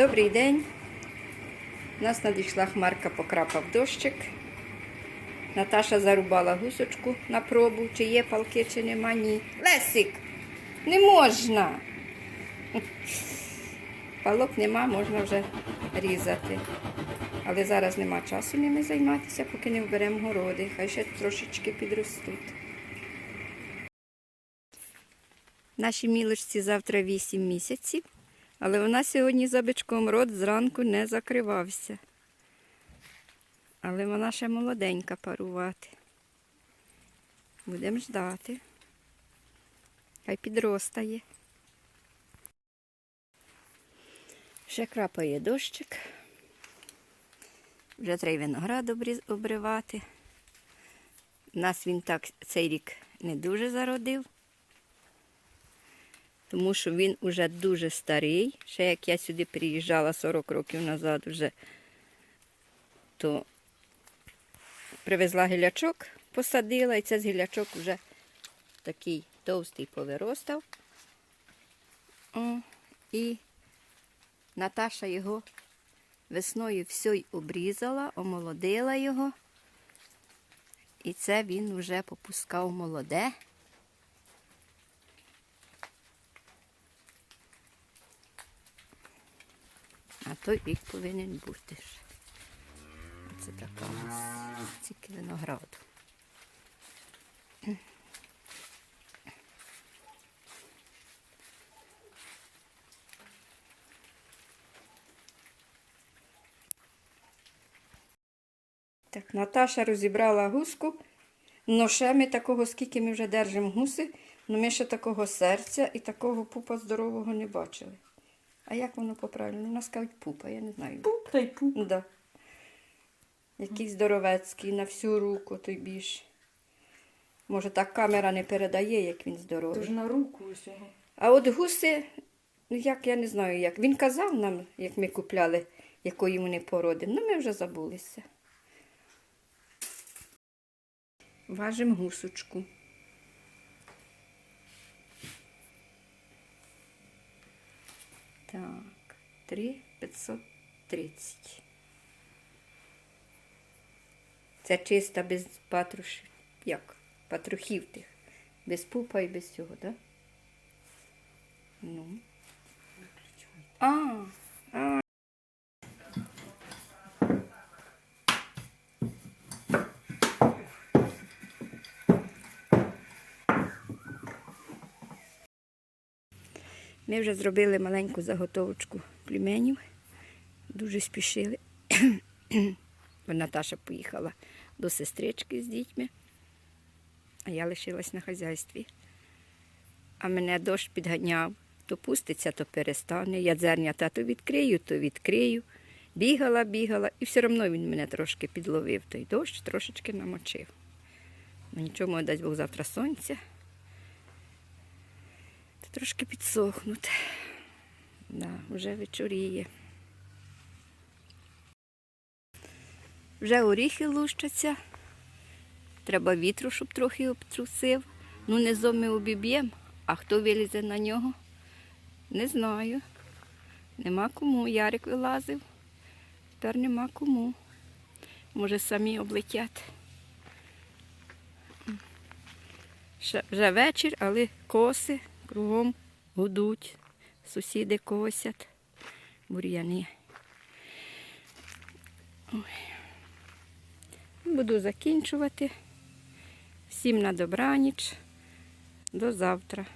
Добрий день. У нас надійшла хмарка, покрапав дощик. Наташа зарубала гусочку на пробу, чи є палки, чи нема. Ні. Лесик! Не можна. Палок нема, можна вже різати. Але зараз нема часу ними займатися, поки не вберемо городи. Хай ще трошечки підростуть. Нашій мілочці завтра 8 місяців, але вона сьогодні за бичком рот зранку не закривався. Але вона ще молоденька парувати. Будемо ждати. Хай підростає. Ще крапає дощик. Вже треба виноград обривати. Нас він так цей рік не дуже зародив тому що він уже дуже старий. Ще як я сюди приїжджала 40 років назад, вже, то привезла гілячок, посадила, і цей гілячок вже такий товстий повиростав. О, і Наташа його весною все й обрізала, омолодила його. І це він вже попускав молоде. А той рік повинен бути ж. Це така у нас тільки винограду. Так, Наташа розібрала гуску. Ну, ще ми такого, скільки ми вже держимо гуси, ну ми ще такого серця і такого пупа здорового не бачили. А як воно по-правильному? У нас кажуть пупа, я не знаю. Пуп та й пуп. Да. Якийсь здоровецький на всю руку той більш. Може, так камера не передає, як він здоровий. Тож на руку усього. А от гуси, ну як я не знаю як. Він казав нам, як ми купляли, якої вони породи. Ну ми вже забулися. Важимо гусочку. Так, 3 530. Це чиста без патрушів. Як? Патрухів тих. Без пупа і без цього, так? Да? Ну. А, а. Ми вже зробили маленьку заготовочку пліменів. Дуже спішили. Наташа поїхала до сестрички з дітьми, а я лишилась на хазяйстві. А мене дощ підганяв. То пуститься, то перестане. Я дзернята то відкрию, то відкрию. Бігала, бігала, і все одно він мене трошки підловив. Той дощ трошечки намочив. Ну нічого, дасть Бог завтра сонця. Трошки підсохнуть. Да, вже вечоріє. Вже оріхи лущаться. Треба вітру, щоб трохи обтрусив. Ну, не ми обіб'ємо, а хто вилізе на нього? Не знаю. Нема кому. Ярик вилазив. Тепер нема кому. Може, самі облетять. Вже вечір, але коси кругом гудуть. Сусіди косять. Бур'яни. Буду закінчувати. Всім на добраніч. До завтра.